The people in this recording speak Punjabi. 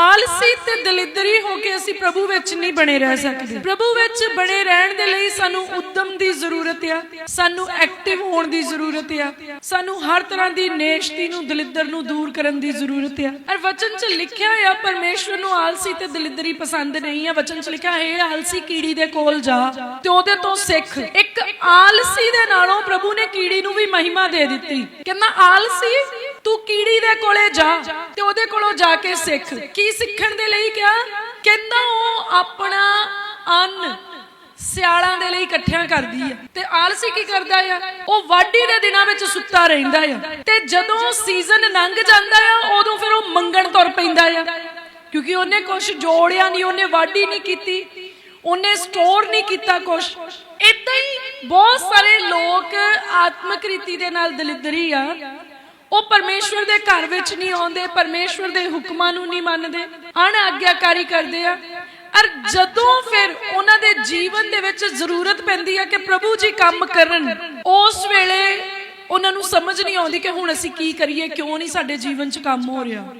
ਆਲਸੀ ਤੇ ਦਲਿੱਦਰੀ ਹੋ ਕੇ ਅਸੀਂ ਪ੍ਰਭੂ ਵਿੱਚ ਨਹੀਂ ਬਣੇ ਰਹਿ ਸਕਦੇ। ਪ੍ਰਭੂ ਵਿੱਚ ਬਣੇ ਰਹਿਣ ਦੇ ਲਈ ਸਾਨੂੰ ਉਦਮ ਦੀ ਜ਼ਰੂਰਤ ਆ, ਸਾਨੂੰ ਐਕਟਿਵ ਹੋਣ ਦੀ ਜ਼ਰੂਰਤ ਆ, ਸਾਨੂੰ ਹਰ ਤਰ੍ਹਾਂ ਦੀ ਨੇਸ਼ਤੀ ਨੂੰ, ਦਲਿੱਦਰ ਨੂੰ ਦੂਰ ਕਰਨ ਦੀ ਜ਼ਰੂਰਤ ਆ। ਔਰ ਵਚਨ 'ਚ ਲਿਖਿਆ ਆ, ਪਰਮੇਸ਼ਵਰ ਨੂੰ ਆਲਸੀ ਤੇ ਦਲਿੱਦਰੀ ਪਸੰਦ ਨਹੀਂ ਆ। ਵਚਨ 'ਚ ਲਿਖਿਆ ਹੈ ਆਲਸੀ ਕੀੜੀ ਦੇ ਕੋਲ ਜਾ, ਤੇ ਉਹਦੇ ਤੋਂ ਸਿੱਖ। ਇੱਕ ਆਲਸੀ ਦੇ ਨਾਲੋਂ ਪ੍ਰਭੂ ਨੇ ਕੀੜੀ ਨੂੰ ਵੀ ਮਹਿਮਾ ਦੇ ਦਿੱਤੀ। ਕਹਿੰਦਾ, ਆਲਸੀ, ਤੂੰ ਕੀੜੀ ਦੇ ਕੋਲੇ ਜਾ ਤੇ ਉਹਦੇ ਕੋਲੋਂ ਜਾ ਕੇ ਸਿੱਖ। ਕੀ ਸਿੱਖਣ ਦੇ ਲਈ ਕਿਹਾ? ਕਹਿੰਦਾ ਉਹ ਆਪਣਾ ਅੰਨ ਸਿਆਲਾਂ ਦੇ ਲਈ ਇਕੱਠਿਆਂ ਕਰਦੀ ਆ। ਤੇ ਆਲਸੀ ਕੀ ਕਰਦਾ ਆ? ਉਹ ਵਾਢੀ ਦੇ ਦਿਨਾਂ ਵਿੱਚ ਸੁੱਤਾ ਰਹਿੰਦਾ ਆ। ਤੇ ਜਦੋਂ ਸੀਜ਼ਨ ਲੰਘ ਜਾਂਦਾ ਆ, ਉਦੋਂ ਫਿਰ ਉਹ ਮੰਗਣ ਤੁਰ ਪੈਂਦਾ ਆ। ਕਿਉਂਕਿ ਉਹਨੇ ਕੁਝ ਜੋੜਿਆ ਨਹੀਂ, ਉਹਨੇ ਵਾਢੀ ਨਹੀਂ ਕੀਤੀ, ਉਹਨੇ ਸਟੋਰ ਨਹੀਂ ਕੀਤਾ ਕੁਝ ਇਦਾਂ ਹੀ ਬਹੁਤ ਸਾਰੇ ਲੋਕ ਆਤਮਕ੍ਰਿਤੀ ਦੇ ਨਾਲ ਦਲਿਦਰੀ ਆ। ਉਹ ਪਰਮੇਸ਼ਵਰ ਦੇ ਘਰ ਵਿੱਚ ਨਹੀਂ ਆਉਂਦੇ, ਪਰਮੇਸ਼ਵਰ ਦੇ ਹੁਕਮਾਂ ਨੂੰ ਨਹੀਂ ਮੰਨਦੇ ਅਣ ਆਗਿਆਕਾਰੀ ਕਰਦੇ ਆ। ਅਰ ਜਦੋਂ ਫਿਰ ਉਹਨਾਂ ਦੇ ਜੀਵਨ ਦੇ ਵਿੱਚ ਜ਼ਰੂਰਤ ਪੈਂਦੀ ਆ ਕਿ ਪ੍ਰਭੂ ਜੀ ਕੰਮ ਕਰਨ, ਉਸ ਵੇਲੇ ਉਹਨਾਂ ਨੂੰ ਸਮਝ ਨਹੀਂ ਆਉਂਦੀ ਕਿ ਹੁਣ ਅਸੀਂ ਕੀ ਕਰੀਏ, ਕਿਉਂ ਨਹੀਂ ਸਾਡੇ ਜੀਵਨ 'ਚ ਕੰਮ ਹੋ ਰਿਹਾ।